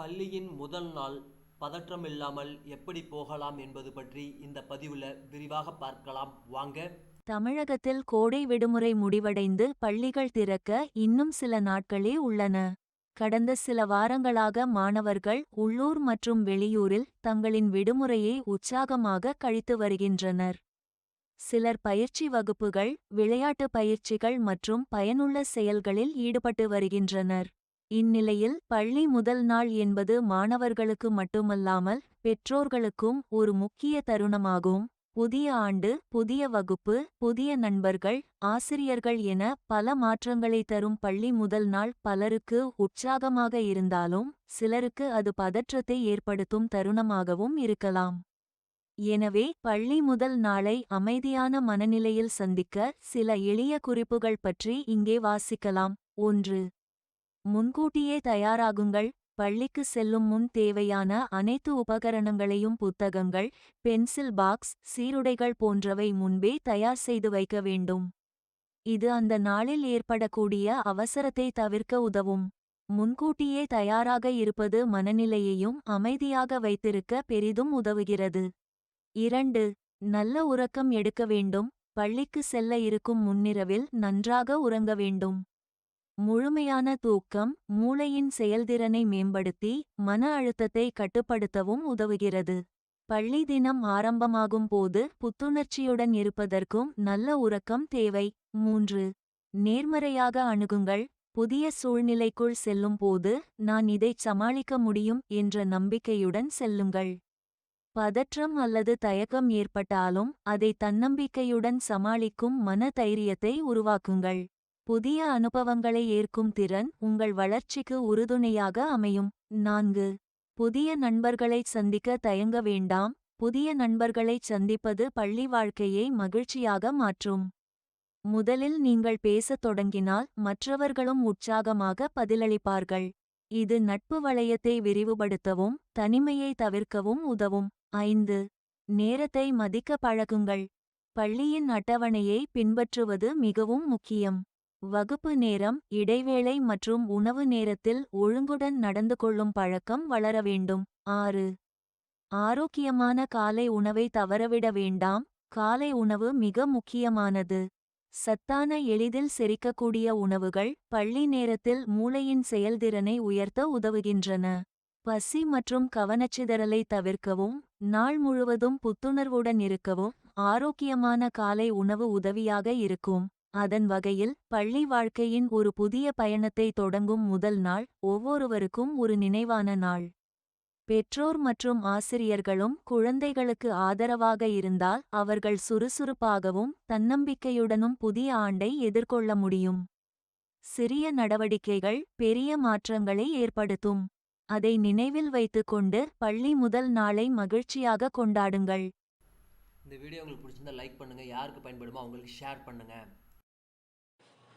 பள்ளியின் முதல் நாள் பதற்றமில்லாமல் எப்படி போகலாம் என்பது பற்றி இந்த பதிவுல விரிவாக பார்க்கலாம். வாங்க. தமிழகத்தில் கோடை விடுமுறை முடிவடைந்து பள்ளிகள் திறக்க இன்னும் சில நாட்களே உள்ளன. கடந்த சில வாரங்களாக மாணவர்கள் உள்ளூர் மற்றும் வெளியூரில் தங்களின் விடுமுறையை உற்சாகமாக கழித்து வருகின்றனர். சிலர் பயிற்சி வகுப்புகள் விளையாட்டு பயிற்சிகள் மற்றும் பயனுள்ள செயல்களில் ஈடுபட்டு வருகின்றனர். இந்நிலையில் பள்ளி முதல் நாள் என்பது மாணவர்களுக்கு மட்டுமல்லாமல் பெற்றோர்களுக்கும் ஒரு முக்கிய தருணமாகும். புதிய ஆண்டு புதிய வகுப்பு புதிய நண்பர்கள் ஆசிரியர்கள் என பல மாற்றங்களை தரும் பள்ளி முதல் நாள் பலருக்கு உற்சாகமாக இருந்தாலும் சிலருக்கு அது பதற்றத்தை ஏற்படுத்தும் தருணமாகவும் இருக்கலாம். எனவே பள்ளி முதல் நாளை அமைதியான மனநிலையில் சந்திக்க சில எளிய குறிப்புகள் பற்றி இங்கே வாசிக்கலாம். ஒன்று முன்கூட்டியே தயாராகுங்கள். பள்ளிக்கு செல்லும் முன் தேவையான அனைத்து உபகரணங்களையும் புத்தகங்கள் பென்சில் பாக்ஸ் சீருடைகள் போன்றவை முன்பே தயார் செய்து வைக்க வேண்டும். இது அந்த நாளில் ஏற்படக்கூடிய அவசரத்தை தவிர்க்க உதவும். முன்கூட்டியே தயாராக இருப்பது மனநிலையையும் அமைதியாக வைத்திருக்க பெரிதும் உதவுகிறது. இரண்டு நல்ல உறக்கம் எடுக்க வேண்டும். பள்ளிக்கு செல்ல இருக்கும் முன்னிரவில் நன்றாக உறங்க வேண்டும். முழுமையான தூக்கம் மூளையின் செயல்திறனை மேம்படுத்தி மன அழுத்தத்தை கட்டுப்படுத்தவும் உதவுகிறது. பள்ளி தினம் ஆரம்பமாகும் போது புத்துணர்ச்சியுடன் இருப்பதற்கும் நல்ல உறக்கம் தேவை. மூன்று நேர்மறையாக அணுகுங்கள். புதிய சூழ்நிலைக்குள் செல்லும் போது நான் இதைச் சமாளிக்க முடியும் என்ற நம்பிக்கையுடன் செல்லுங்கள். பதற்றம் அல்லது தயக்கம் ஏற்பட்டாலும் அதை தன்னம்பிக்கையுடன் சமாளிக்கும் மன தைரியத்தை உருவாக்குங்கள். புதிய அனுபவங்களை ஏற்கும் திறன் உங்கள் வளர்ச்சிக்கு உறுதுணையாக அமையும். நான்கு. புதிய நண்பர்களைச் சந்திக்க தயங்க வேண்டாம். புதிய நண்பர்களைச் சந்திப்பது பள்ளி வாழ்க்கையை மகிழ்ச்சியாக மாற்றும். முதலில் நீங்கள் பேசத் தொடங்கினால் மற்றவர்களும் உற்சாகமாக பதிலளிப்பார்கள். இது நட்பு வளையத்தை விரிவுபடுத்தவும் தனிமையை தவிர்க்கவும் உதவும். ஐந்து. நேரத்தை மதிக்க பழகுங்கள். பள்ளியின் அட்டவணையை பின்பற்றுவது மிகவும் முக்கியம். வகுப்பு நேரம் இடைவேளை மற்றும் உணவு நேரத்தில் ஒழுங்குடன் நடந்து கொள்ளும் பழக்கம் வளர வேண்டும். ஆறு. ஆரோக்கியமான காலை உணவை தவறவிட வேண்டாம். காலை உணவு மிக முக்கியமானது. சத்தான எளிதில் செரிக்கக்கூடிய உணவுகள் பள்ளி நேரத்தில் மூளையின் செயல்திறனை உயர்த்த உதவுகின்றன. பசி மற்றும் கவனச்சிதறலை தவிர்க்கவும் நாள் முழுவதும் புத்துணர்வுடன் இருக்கவும் ஆரோக்கியமான காலை உணவு உதவியாக இருக்கும். அதன் வகையில் பள்ளி வாழ்க்கையின் ஒரு புதிய பயணத்தை தொடங்கும் முதல் நாள் ஒவ்வொருவருக்கும் ஒரு நினைவான நாள். பெற்றோர் மற்றும் ஆசிரியர்களும் குழந்தைகளுக்கு ஆதரவாக இருந்தால் அவர்கள் சுறுசுறுப்பாகவும் தன்னம்பிக்கையுடனும் புதிய ஆண்டை எதிர்கொள்ள முடியும். சிறிய நடவடிக்கைகள் பெரிய மாற்றங்களை ஏற்படுத்தும். அதை நினைவில் வைத்துக்கொண்டு பள்ளி முதல் நாளை மகிழ்ச்சியாக கொண்டாடுங்கள். இந்த வீடியோ உங்களுக்கு பிடிச்சிருந்தா லைக் பண்ணுங்க. யாருக்கு பயன்படுமோ அவங்களுக்கு ஷேர் பண்ணுங்க.